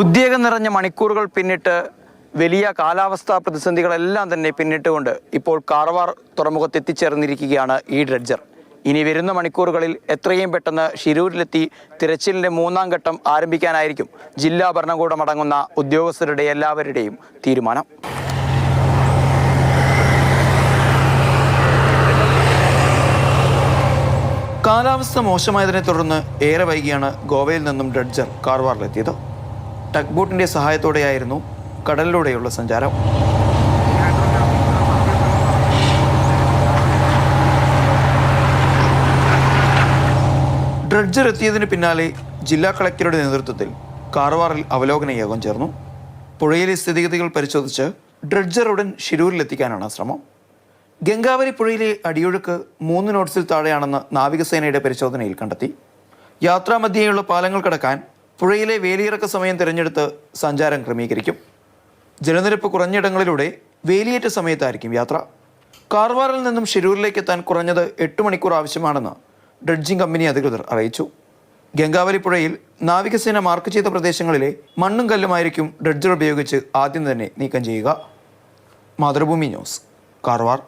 ഉദ്വേഗം നിറഞ്ഞ മണിക്കൂറുകൾ പിന്നിട്ട് വലിയ കാലാവസ്ഥാ പ്രതിസന്ധികളെല്ലാം തന്നെ പിന്നിട്ടുകൊണ്ട് ഇപ്പോൾ കാർവാർ തുറമുഖത്ത് എത്തിച്ചേർന്നിരിക്കുകയാണ് ഈ ഡ്രഡ്ജർ. ഇനി വരുന്ന മണിക്കൂറുകളിൽ എത്രയും പെട്ടെന്ന് ഷിരൂരിലെത്തി തിരച്ചിലിന്റെ മൂന്നാം ഘട്ടം ആരംഭിക്കാനായിരിക്കും. ജില്ലാ ഭരണകൂടം അടങ്ങുന്ന ഉദ്യോഗസ്ഥരുടെ എല്ലാവരുടെയും തീരുമാനം. കാലാവസ്ഥ മോശമായതിനെ തുടർന്ന് ഏറെ വൈകിയാണ് ഗോവയിൽ നിന്നും ഡ്രഡ്ജർ കാർവാറിലെത്തിയത്. ടഗ് ബോട്ടിന്റെ സഹായത്തോടെയായിരുന്നു കടലിലൂടെയുള്ള സഞ്ചാരം. ഡ്രഡ്ജർ എത്തിയതിന് പിന്നാലെ ജില്ലാ കളക്ടറുടെ നേതൃത്വത്തിൽ കാർവാറിൽ അവലോകന യോഗം ചേർന്നു. പുഴയിലെ സ്ഥിതിഗതികൾ പരിശോധിച്ച് ഡ്രഡ്ജർ ഉടൻ ഷിരൂരിലെത്തിക്കാനാണ് ശ്രമം. ഗംഗാവരി പുഴയിലെ അടിയൊഴുക്ക് മൂന്ന് നോട്ട്സിൽ താഴെയാണെന്ന് നാവികസേനയുടെ പരിശോധനയിൽ കണ്ടെത്തി. യാത്രാമധ്യേയുള്ള പാലങ്ങൾ കടക്കാൻ പുഴയിലെ വേലിയിറക്ക സമയം തിരഞ്ഞെടുത്ത് സഞ്ചാരം ക്രമീകരിക്കും. ജലനിരപ്പ് കുറഞ്ഞിടങ്ങളിലൂടെ വേലിയേറ്റ സമയത്തായിരിക്കും യാത്ര. കാർവാറിൽ നിന്നും ഷിരൂരിലേക്ക് എത്താൻ കുറഞ്ഞത് എട്ട് മണിക്കൂർ ആവശ്യമാണെന്ന് ഡ്രഡ്ജിംഗ് കമ്പനി അധികൃതർ അറിയിച്ചു. ഗംഗാവലി പുഴയിൽ നാവികസേന മാർക്ക് ചെയ്ത പ്രദേശങ്ങളിലെ മണ്ണും കല്ലുമായിരിക്കും ഡ്രഡ്ജർ ഉപയോഗിച്ച് ആദ്യം തന്നെ നീക്കം ചെയ്യുക. മാതൃഭൂമി ന്യൂസ് കാർവാർ.